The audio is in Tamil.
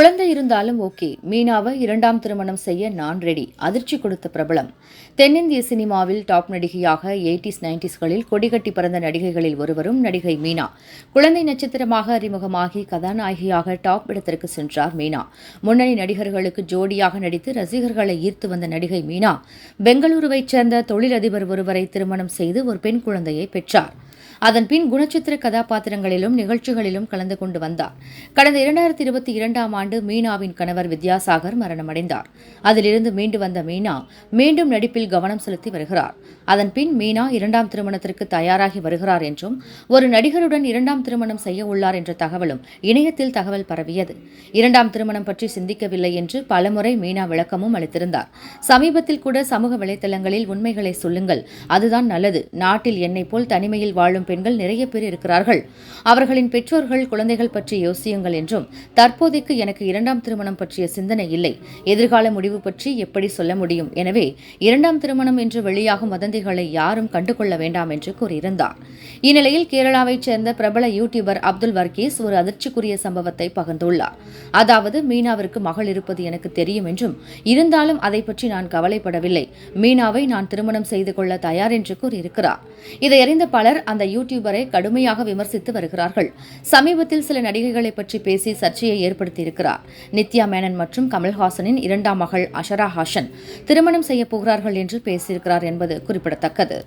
குழந்தை இருந்தாலும் ஓகே. மீனாவை இரண்டாம் திருமணம் செய்ய நான் ரெடி அதிர்ச்சி கொடுத்த பிரபலம். தென்னிந்திய சினிமாவில் டாப் நடிகையாக எயிட்டிஸ் நைன்டிஸ்களில் கொடிகட்டி பறந்த நடிகைகளில் ஒருவரும் நடிகை மீனா. குழந்தை நட்சத்திரமாக அறிமுகமாகி கதாநாயகியாக டாப் இடத்திற்கு சென்றார் மீனா. முன்னணி நடிகர்களுக்கு ஜோடியாக நடித்து ரசிகர்களை ஈர்த்து வந்த நடிகை மீனா. பெங்களூருவைச் சேர்ந்த தொழிலதிபர் ஒருவரை திருமணம் செய்து ஒரு பெண் குழந்தையை பெற்றார். அதன்பின் குணச்சித்திர கதாபாத்திரங்களிலும் நிகழ்ச்சிகளிலும் கலந்து கொண்டு வந்தார். கடந்த இரண்டாயிரத்தி இருபத்தி இரண்டாம் ஆண்டு மீனாவின் கணவர் வித்யாசாகர் மரணமடைந்தார். அதிலிருந்து மீண்டு வந்த மீனா மீண்டும் நடிப்பில் கவனம் செலுத்தி வருகிறார். அதன்பின் மீனா இரண்டாம் திருமணத்திற்கு தயாராகி வருகிறார் என்றும் ஒரு நடிகருடன் இரண்டாம் திருமணம் செய்ய உள்ளார் என்ற தகவலும் இணையத்தில் தகவல் பரவியது. இரண்டாம் திருமணம் பற்றி சிந்திக்கவில்லை என்று பலமுறை மீனா விளக்கமும் அளித்திருந்தார். சமீபத்தில் கூட சமூக வலைதளங்களில் உண்மைகளை சொல்லுங்கள் அதுதான் நல்லது. நாட்டில் என்னை போல் தனிமையில் வாழும் பெண்கள் நிறைய பேர் இருக்கிறார்கள். அவர்களின் பெற்றோர்கள் குழந்தைகள் பற்றி யோசியுங்கள் என்றும் தற்போதைக்கு எனக்கு இரண்டாம் திருமணம் பற்றிய சிந்தனை இல்லை. எதிர்கால முடிவு பற்றி எப்படி சொல்ல முடியும்? எனவே இரண்டாம் திருமணம் என்று வெளியாகும் வதந்திகளை யாரும் கண்டுகொள்ள வேண்டாம் என்று கூறியிருந்தார். இந்நிலையில் கேரளாவைச் சேர்ந்த பிரபல யூடியூபர் அப்துல் வர்கீஸ் ஒரு அதிர்ச்சிக்குரிய சம்பவத்தை பகிர்ந்துள்ளார். அதாவது மீனாவிற்கு மகள் இருப்பது எனக்கு தெரியும் என்றும் இருந்தாலும் அதை பற்றி நான் கவலைப்படவில்லை. மீனாவை நான் திருமணம் செய்து கொள்ள தயார் என்று கூறியிருக்கிறார். இதை அறிந்த பலர் அந்த யூ யூடியூபரை கடுமையாக விமர்சித்து வருகிறார்கள். சமீபத்தில் சில நடிகைகளை பற்றி பேசி சர்ச்சையை ஏற்படுத்தியிருக்கிறார். நித்யா மேனன் மற்றும் கமல்ஹாசனின் இரண்டாம் மகள் அஷரா ஹாசன் திருமணம் செய்ய போகிறார்கள் என்று பேசியிருக்கிறார் என்பது குறிப்பிடத்தக்கது.